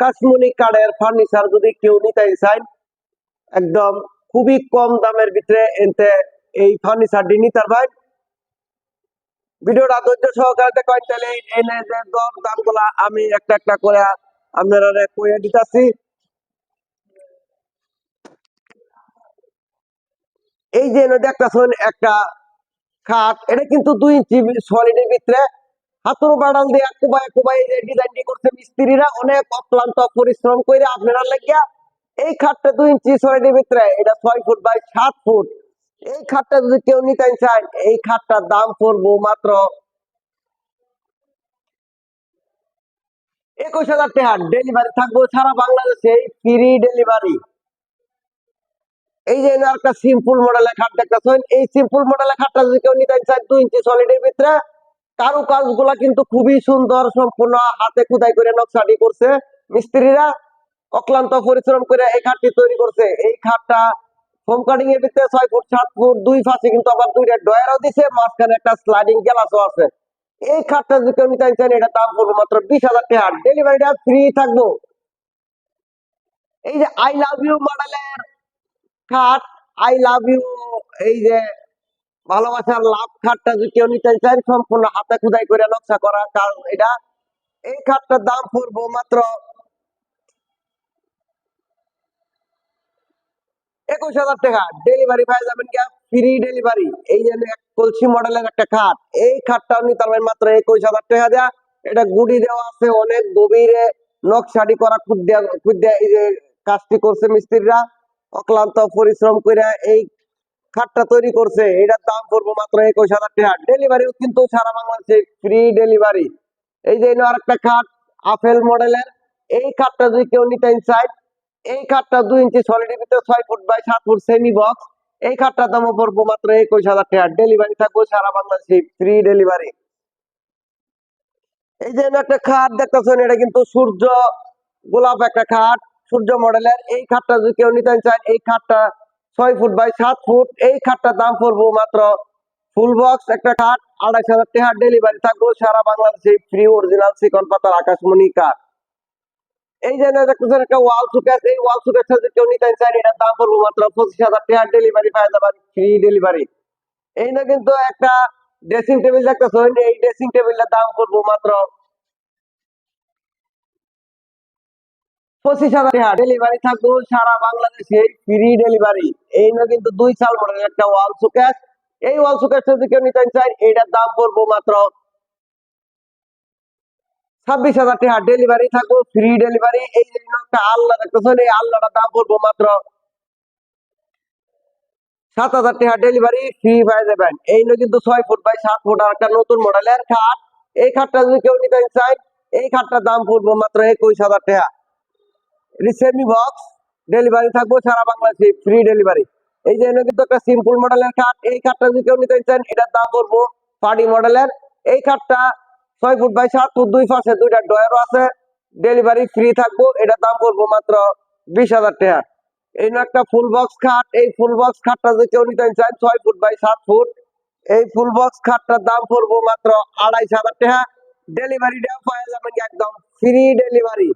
আকাশমণি কাঠের ফার্নিচার যদি কেউ নিতে চান একদম খুবই কম দামের ভিতরে এনতে এই ফার্নিচারটি নিতে পারবেন ভিডিওটা ধৈর্য সহকারে দেখেন তাহলে এনে যে দর দামগুলা আমি একটা একটা করে আপনারা কইয়া দিতেছি। এই যে দেখতেছেন একটা খাট, এটা কিন্তু দুই ইঞ্চি সলিডের ভিতরে। হাতুর বাড়াল দিয়ে কুবাই কুবাই যে ডিজাইনটি করছে মিস্ত্রিরা, অনেক অক্লান্ত পরিশ্রম করে আপনারা লাগিয়া এই খাটটা দুই ইঞ্চি সলিডের ভিতরে, এটা ছয় ফুট বাই সাত ফুট এই খাটটা যদি কেউ নিতে চান, এই খাটটার দাম পড়ব মাত্র একুশ হাজার টাকা। ডেলিভারি থাকব সারা বাংলাদেশে ফ্রি ডেলিভারি এই যে একটা সিম্পল মডেলের খাট দেখতেছেন, এই সিম্পল মডেলের খাটটা যদি কেউ নিতে চান, দুই ইঞ্চি সলিডের ভিতরে কারু কাজগুলা কিন্তু খুবই সুন্দর, সম্পূর্ণ হাতে খুদাই করে নকশাটি করছে। মিস্ত্রিরা অক্লান্ত পরিশ্রম করে এই খাটটি তৈরি করছে। এই খাটটা ছয় মাঝখানে একটা স্লাইডিং আছে। এই যদি এটা দাম বিশ হাজার টাকা। ফ্রি থাকব। এই যে আই লাভ ইউ মডেলের খাট আই লাভ ইউ এই যে ভালোবাসার লাভ খাটটা যদি কেউ নিতে চান সম্পূর্ণ হাতে খুদাই করে নকশা করা, কারণ এটা, এই খাটটার দাম পড়ব মাত্র একুশ হাজার টাকা। ডেলিভারি পাই যাবেন কি? ফ্রি ডেলিভারি এই যে কলসি মডেলের একটা খাট, এই খাটটাও নিতে পারবেন মাত্র একুশ হাজার টাকা দেয়া। এটা গুড়ি দেওয়া আছে, অনেক গভীরে নকশাটি করা খুদ খুদ এই যে কাজটি করছে মিস্ত্রিরা। অক্লান্ত পরিশ্রম করে এই খাটটা তৈরি করছে। এটার দাম পড়ব মাত্র একুশ হাজার টাকা। ডেলিভারিও কিন্তু সারা বাংলাদেশে ফ্রি ডেলিভারি এই যে আরেকটা খাট আপেল মডেলের এই খাটটা যদি কেউ নিতে চায়, এই খাটটা দুই ইঞ্চি সলিডের ভিতরে ছয় ফুট বাই সাত ফুট সেমি বক্স এই খাটটার দাম পড়ব মাত্র একুশ হাজার টাকা। ডেলিভারি থাকব সারা বাংলাদেশে ফ্রি ডেলিভারি এই যে একটা খাট দেখতেছেন, এটা কিন্তু সূর্য গোলাপ একটা খাট, সূর্য মডেলের এই খাটটা যদি কেউ নিতে চায়, এই খাটটা ছয় ফুট বাই সাত ফুট। এই খাটটার দাম পড়ব মাত্র ফুল বক্স একটা খাট, আড়াইশ হাজার টাকা ডেলিভারি থাকব সারা বাংলাদেশে ফ্রি অরিজিনাল চিকন পাতার আকাশমণি কাঠ। এই যে দেখতেছেন একটা ওয়াল সুকেস এই ওয়াল সুকেস যদি কেউ নিতে চান এটার দাম পড়ব মাত্র পঁচিশ হাজার টাকা ডেলিভারি পাওয়া ফ্রি ডেলিভারি এই না কিন্তু একটা ড্রেসিং টেবিল দেখতেছেন, এই ড্রেসিং টেবিলের দাম পড়ব মাত্র পঁচিশ হাজার ডেলিভারি থাকব সারা বাংলাদেশে ফ্রি ডেলিভারি এই না কিন্তু দুই সাল মডেলের একটা ওয়াল সুকেস এই ওয়াল সুকেস যদি কেউ নিতে চান এটার দাম পড়ব মাত্র ছাব্বিশ হাজার টাকা। ডেলিভারি থাকব ফ্রি ডেলিভারি এই একটা আল্লাহ দেখতেছেন, এই আল্লাহটার দাম পড়ব মাত্র সাত হাজার টাকা ডেলিভারি ফ্রি পাই যাবেন এই নিয়ে কিন্তু ছয় ফুট বাই সাত ফুট আর একটা নতুন মডেলের খাট। এই খাটটা যদি কেউ নিতে চায়, এই খাটটার দাম পড়ব মাত্র একুশ হাজার টাকা। সেমি বক্স ডেলিভারি থাকব সারা বাংলাদেশে ফ্রি ডেলিভারি এই যে কিন্তু একটা সিম্পল মডেলের খাট এই খাটটা যদি কেউ নিতে চান এটার দাম পড়ব পার্টি মডেলের এই খাটটা ছয় ফুট বাই সাত ফুট দুই পাশে দুইটা ডয়ারও আছে ডেলিভারি ফ্রি থাকব এটার দাম পড়ব মাত্র বিশ হাজার টাকা। এই একটা ফুল বক্স খাট এই ফুল বক্স খাটটা যদি কেউ নিতে চান, ছয় ফুট বাই সাত ফুট, এই ফুল বক্স খাটটার দাম পড়ব মাত্র আড়াইশ হাজার টাকা। ডেলিভারিটা পাওয়া যাবেন একদম ফ্রি ডেলিভারি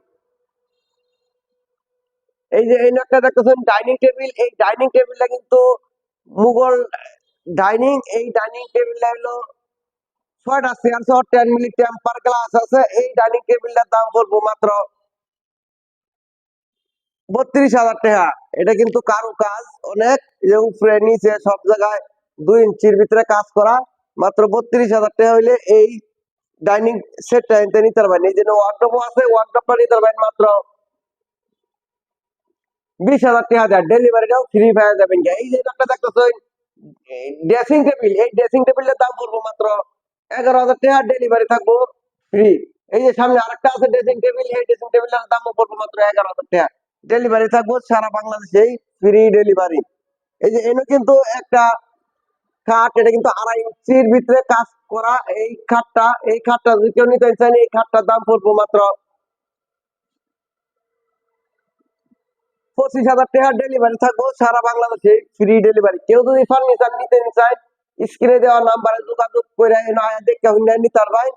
এই যে, এই একটা দেখতেছেন ডাইনিং টেবিল এই ডাইনিং টেবিলটা কিন্তু মুঘল ডাইনিং এই ডাইনিং টেবিলটা হলো ছয়টা চেয়ার সহ টেন মিলি টেম্পার গ্লাস আছে, এই ডাইনিং টেবিলটার দাম পড়ব মাত্র বত্রিশ হাজার টাকা। এটা কিন্তু কারু কাজ, অনেক যে উপরে নিচে সব জায়গায় দুই ইঞ্চির ভিতরে কাজ করা, মাত্র বত্রিশ হাজার টাকা হইলে এই ডাইনিং সেটটা নিতে পারবেন। এই জন্য ওয়ার্ডরোবও আছে ওয়ার্ডরোবটা নিতে পারবেন মাত্র বিশ হাজার টাকা দেয় ডেলিভারিটাও ফ্রি পেয়ে যাবেন। এই যে একটা দেখতেছেন ড্রেসিং টেবিল এই ড্রেসিং টেবিলের দাম পড়ব মাত্র এগারো হাজার টাকা ডেলিভারি থাকব ফ্রি এই যে সামনে আরেকটা আছে ড্রেসিং টেবিল এই ড্রেসিং টেবিলের দামও পড়ব মাত্র এগারো হাজার টাকা। ডেলিভারি থাকব সারা বাংলাদেশেই ফ্রি ডেলিভারি এই যে এনে কিন্তু একটা খাট, এটা কিন্তু আড়াই ইঞ্চির ভিতরে কাজ করা এই খাটটা। এই খাটটা যদি কেউ নিতে চান এই খাটটার দাম পড়ব মাত্র পঁচিশ হাজার টাকা ডেলিভারি থাকব, সারা বাংলাদেশে ফ্রি ডেলিভারি কেউ যদি ফার্নিচার নিতে চায় স্ক্রিনে দেওয়া নাম্বারে যোগাযোগ করে দেখে নিতে পারবেন।